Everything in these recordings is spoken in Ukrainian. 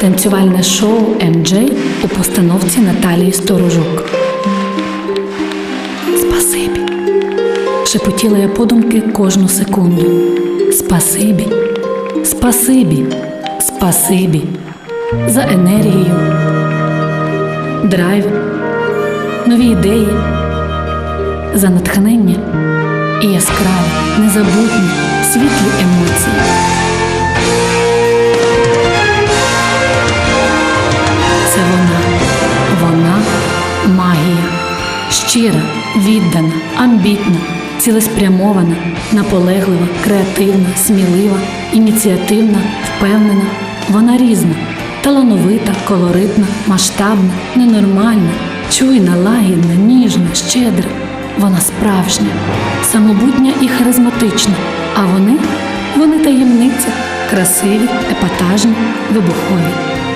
Танцювальне шоу МД у постановці Наталії Сторожук. Спасибі. Шепотіла я подумки кожну секунду. Спасибі. Спасибі. Спасибі. За енергію, драйв, нові ідеї, за натхнення і яскраві, незабутні, світлі емоції. Щира, віддана, амбітна, цілеспрямована, наполеглива, креативна, смілива, ініціативна, впевнена. Вона різна, талановита, колоритна, масштабна, ненормальна, чуйна, лагідна, ніжна, щедра. Вона справжня, самобутня і харизматична. А вони вони таємниця, красиві, епатажні, вибухові.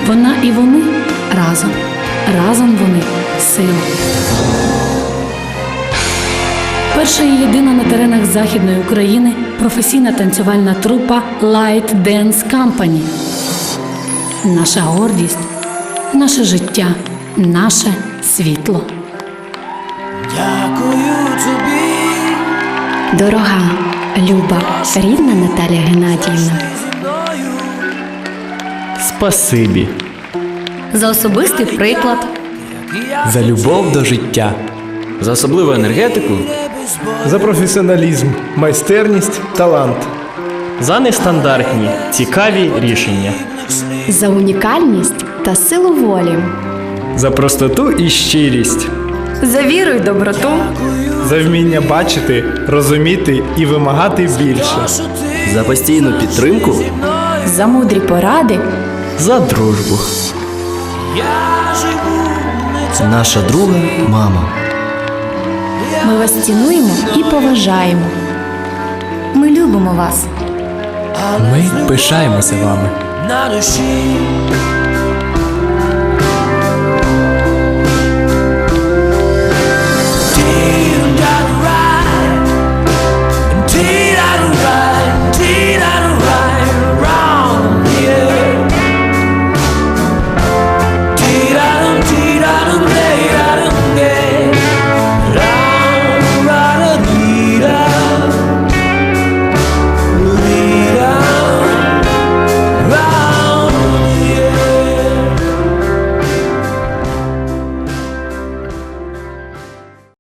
Вона і вони разом. Разом вони сила. Перша і єдина на теренах Західної України професійна танцювальна трупа Light Dance Company. Наша гордість, наше життя, наше світло. Дякую тобі, Дорога, люба, рідна Наталя Геннадіївна. Спасибі За особистий приклад, за любов до життя, за особливу енергетику, за професіоналізм, майстерність, талант. за нестандартні, цікаві рішення. за унікальність та силу волі, За простоту і щирість, за віру й доброту, за вміння бачити, розуміти і вимагати більше. За постійну підтримку, за мудрі поради, за дружбу. Наша друга мама. Ми вас цінуємо і поважаємо. Ми любимо вас. Ми пишаємося вами. на душі